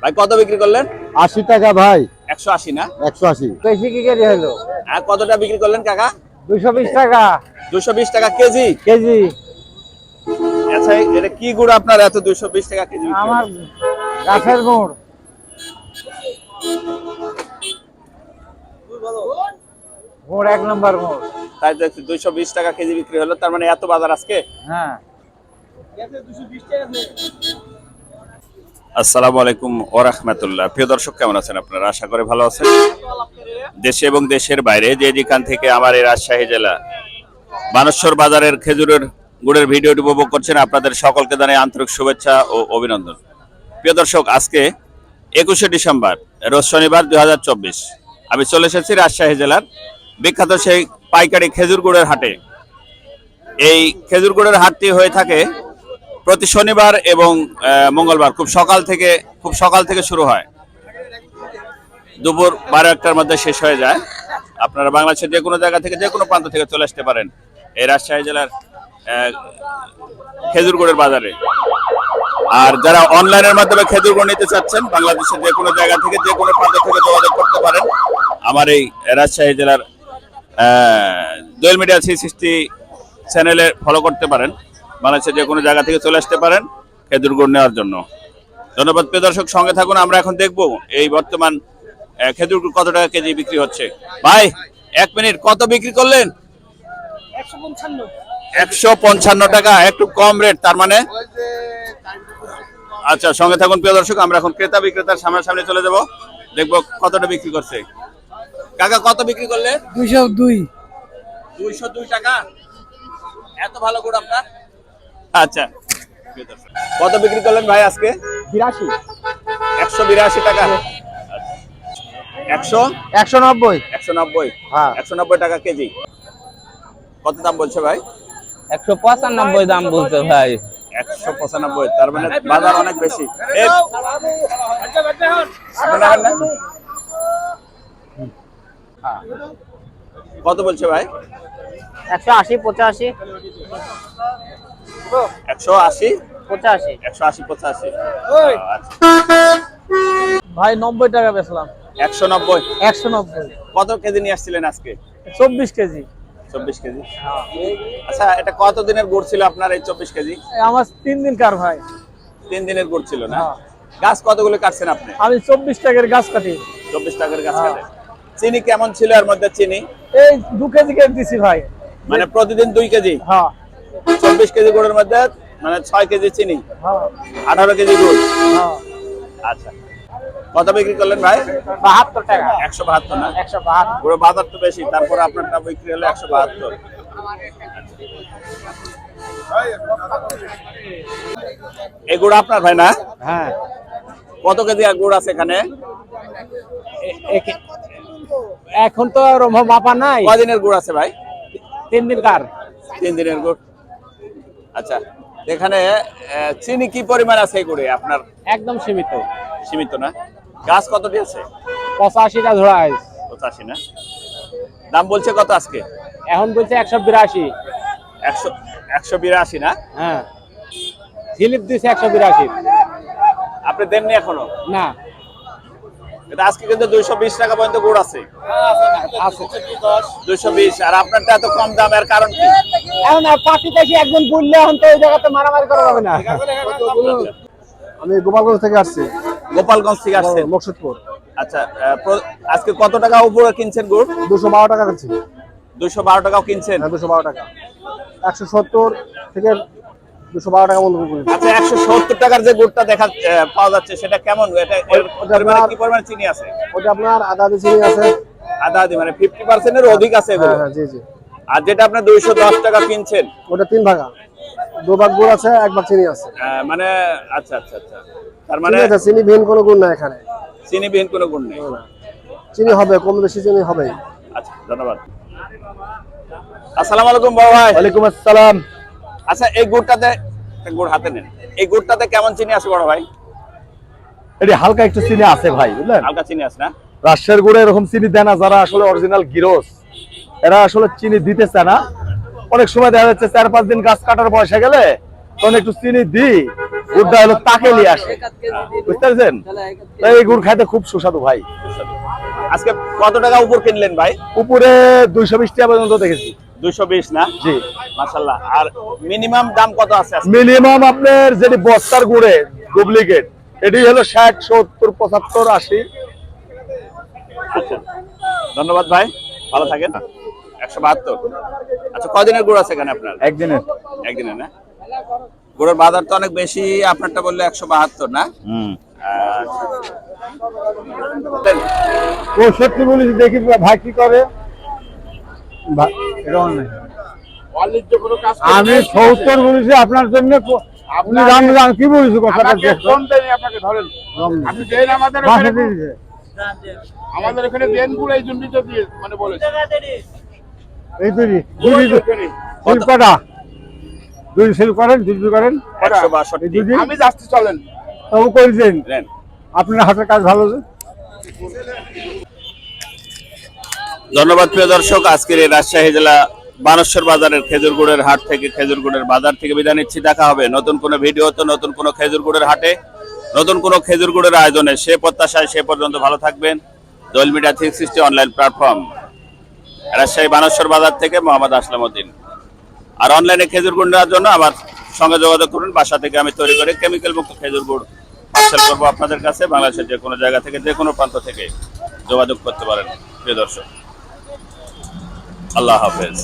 ভাই কত বিক্রি করলেন? আশি টাকা ভাই। একশো আশি না? একশো আশি। বেশি কি কেজি হলো? আর কতটা বিক্রি করলেন কাকা? দুইশো বিশ টাকা। দুশো বিশ টাকা কেজি? কেজি। আচ্ছা এটা কি গুড় আপনার? এত দুশো বিশ টাকা কেজি আমার? গাছের গুড়। গুড় এক নম্বর গুড়। তাই তো দুইশো বিশ টাকা কেজি বিক্রি হলো। তার মানে এত বাজার আজকে? হ্যাঁ। আসসালামু আলাইকুম ওরহমতুল্লাহ। প্রিয় দর্শক, কেমন আছেন আপনারা? আশা করে ভালো আছেন। দেশে এবং দেশের বাইরে যে যেখান থেকে আমার এই রাজশাহী জেলা বানেশ্বর বাজারের খেজুরের গুড়ের ভিডিওটি উপভোগ করছেন, আপনাদের সকলকে জানাই আন্তরিক শুভেচ্ছা ও অভিনন্দন। প্রিয় দর্শক, আজকে একুশে ডিসেম্বর, রোজ শনিবার দুই হাজার চব্বিশ। আমি চলে এসেছি রাজশাহী জেলার বিখ্যাত সেই পাইকারি খেজুর গুড়ের হাটে। এই খেজুর গুড়ের হাটটি হয়ে থাকে প্রতি শনিবার এবং মঙ্গলবার, খুব সকাল থেকে, খুব সকাল থেকে শুরু হয়। দুপুর বারো একটার মধ্যে শেষ হয়ে যায়। আপনারা বাংলাদেশের যে কোনো জায়গা থেকে যে কোনো প্রান্ত থেকে চলে আসতে পারেন। এই রাজশাহী জেলার খেজুরগড়ের বাজারে। আর যারা অনলাইনের মাধ্যমে খেজুর গুড় নিতে চাচ্ছেন, বাংলাদেশের যে কোনো জায়গা থেকে যে কোনো প্রান্ত থেকে যোগাযোগ করতে পারেন। আমার এই রাজশাহী জেলার দোয়েল মিডিয়া থ্রি সিক্সটি চ্যানেলে ফলো করতে পারেন। বাংলাদেশের যে কোনো জায়গা থেকে চলে আসতে পারেন খেজুর গুড় নেওয়ার জন্য। ধন্যবাদ প্রিয় দর্শক সঙ্গে থাকুন আমরা এখন দেখব এই বর্তমান খেজুর গুড় কত টাকা কেজি বিক্রি হচ্ছে। ভাই এক মিনিট কত বিক্রি করলেন? একশো পঞ্চান্ন টাকা একটু কম রেট তার মানে? আচ্ছা সঙ্গে থাকুন প্রিয় দর্শক আমরা এখন ক্রেতা বিক্রেতার সামনাসামনি চলে যাব। দেখব কতটা বিক্রি করছে। কাকা কত বিক্রি করলে? দুইশো দুই। দুইশো দুই টাকা? এত ভালো গুড় আপনার? আচ্ছা। কত বিক্রি করলেন ভাই আজকে? বিরাশি। একশো বিরাশি টাকা। একশো? একশো নব্বই। একশো নব্বই। হ্যাঁ। একশো নব্বই টাকা কেজি। কত দাম বলছে ভাই? একশো পঁচানব্বই দাম বলতে ভাই। একশো পঁচানব্বই তার মানে বাজার অনেক বেশি। না? কত বলছে ভাই? একশো আশি পঁচাশি। একশো আশি? পঁচাশি। একশো আশি পঁচাশি। আচ্ছা। ভাই নব্বই টাকা বেচলাম। একশো নব্বই? একশো নব্বই। কত কেজি নিয়ে আসছিলেন আজকে? চব্বিশ কেজি। চব্বিশ কেজি। আচ্ছা এটা কত দিনের গুড় ছিল আপনার এই চব্বিশ কেজি? আমার তিন দিন কার ভাই। তিন দিনের গুড় ছিল না? হ্যাঁ। গাছ কতগুলো কাটছেন আপনি? আমি চব্বিশ টাকার গাছ কাটি। চব্বিশ টাকার গাছ হ্যাঁ। কাটে। চিনি কেমন ছিল এর মধ্যে চিনি? এই দু কেজি কেজি দিছি ভাই। মানে প্রতিদিন দুই কেজি? হ্যাঁ। চব্বিশ কেজি গুড়ের মধ্যে মানে ছয় কেজি চিনি হ্যাঁ। আঠারো কেজি গুড়। হ্যাঁ। আচ্ছা। কত বিক্রি করলেন ভাই? বাহাত্তর টাকা। একশো বাহাত্তর না? একশো বাহাত্তর। পুরো বাজার তো বেশি তারপরে আপনারটা বিক্রি হলো একশো বাহাত্তর। এই গুড় আপনার ভাই না? হ্যাঁ। কত কেজি গুড় আছে এখানে? এখন তো আর মাপা নাই। কদিনের গুড় আছে ভাই? তিন দিন কার? তিন দিনের গুড়। আচ্ছা এখানে চিনি কি পরিমাণ আছে গুড়ে আপনার? একদম সীমিত। সীমিত না? গাছ কতটি আছে পঁচাশিটা ধরা আছে। পঁচাশি না? দাম বলছে কত আজকে? এখন বলছে একশো বিরাশি। একশো একশো বিরাশি না? হ্যাঁ। স্লিপ দিছে একশো বিরাশি। আপনি দেননি এখনও? না। এটা আজকে কিন্তু দুইশো বিশ টাকা পর্যন্ত গুড় আছে। আছে। দুইশো বিশ। আর আপনারটা এত কম দাম এর কারণ কি? এখন আর পার্টি একজন বললে এখন তো ওই জায়গাতে মারামারি করা যাবে না। আমি গোপালগঞ্জ থেকে আসছি। গোপালগঞ্জ থেকে আসছেন? মকসুদপুর। আচ্ছা আহ, আজকে কত টাকা উপরে কিনছেন গুড়? দুশো বারো টাকা কিনছি। দুইশো বারো টাকাও কিনছেন? হ্যাঁ দুশো বারো টাকা। একশো সত্তর থেকে দুশো বারো টাকা আচ্ছা একশো সত্তর টাকার যে গুড়টা দেখা পাওয়া যাচ্ছে সেটা কেমন? এটা কি পরিমাণ চিনি আছে? ওটা আপনার আদা দিয়ে চিনি আছে। আধা আধি মানে ফিফটি পার্সেন্টের অধিক আছে এগুলো? হ্যাঁ হ্যাঁ জি জি। আর যেটা আপনি দুইশো দশ টাকা কিনছেন? ওটা তিন ভাগা। দু ভাগ গুড় আছে এক ভাগ চিনি আছে। মানে আচ্ছা আচ্ছা আচ্ছা। তার মানে চিনি আছে চিনি বিহীন কোনো গুণ নাই এখানে। চিনিবিহীন কোনো গুণ নেই। চিনি হবে কম বেশি চিনি হবে আচ্ছা ধন্যবাদ। আসসালামু আলাইকুম ভাই। ওয়ালাইকুম আসসালাম। আচ্ছা এই গুড়টাতে গুড় হাতে নেন। এই গুড়টাতে কেমন চিনি আছে বড় ভাই? এটি হালকা একটু চিনি আছে ভাই বুঝলেন? হালকা চিনি আছে না? রাজশাহীর গুড়ে এরকম চিনি দেয় না যারা আসলে অরিজিনাল গিরোস এরা আসলে চিনি দিতেছে না। অনেক সময় দেখা যাচ্ছে চার পাঁচ দিন গাছ কাটার বয়সে গেলে তখন একটু চিনি দিই। গুড়টা হলো তাকে নিয়ে আসে। বুঝতে পারছেন? এই গুড় খাইতে খুব সুস্বাদু ভাই। আজকে কত টাকা উপর কিনলেন ভাই? উপরে দুইশো বিশ টাকা পর্যন্ত দেখেছি। দুইশো বিশ না? জি। আর মিনিমাম দাম কত আছে মিনিমাম আপনার যেটি বস্তার গুড়ে ডুপ্লিকেট এটি হলো আশি। ধন্যবাদ ভাই। ভালো থাকেন। আচ্ছা কদিনের গুড় আছে এখানে আপনার? একদিনের। একদিনের না? গুড়ের বাজার তো অনেক বেশি আপনারটা বললে একশো বাহাত্তর না? আচ্ছা। ও সত্যি বলেছি দেখি ভাই কি করে। আমি সত্তর বলেছি আপনার জন্য আপনি রাম রাম কি বলেছি কথাটা আপনাকে ধরেন। আপনি দেন আমাদের এখানে দেন এই দিয়ে মানে বলেছে। এই দুই করেন দুই করেন। আমি যাচ্ছি চলেন। তবু করেছেন। আপনার হাতের কাজ ভালো যে ধন্যবাদ প্রিয় দর্শক। আজকের এই রাজশাহী জেলা বানেশ্বর বাজারের খেজুর গুড়ের হাট থেকে খেজুর গুড়ের বাজার থেকে বিদায় নিচ্ছি। দেখা হবে নতুন কোনো ভিডিও তো নতুন কোনো খেজুর গুড়ের হাটে, নতুন কোনো খেজুর গুড়ের আয়োজনে। সে প্রত্যাশায় সে পর্যন্ত ভালো থাকবেন। Dol media three sixty online platform, Rajshahi Baneshwar বাজার থেকে মোহাম্মদ আসলাম উদ্দিন। আর অনলাইনে খেজুর গুড় নেওয়ার জন্য আমার সঙ্গে যোগাযোগ করুন। বাসা থেকে আমি তৈরি করে কেমিক্যাল মুক্ত খেজুর গুড় পার্সেল করব আপনাদের কাছে। বাংলাদেশের যে কোনো জায়গা থেকে, যে কোনো প্রান্ত থেকে যোগাযোগ করতে পারেন। প্রিয় দর্শক আল্লাহ হাফেজ।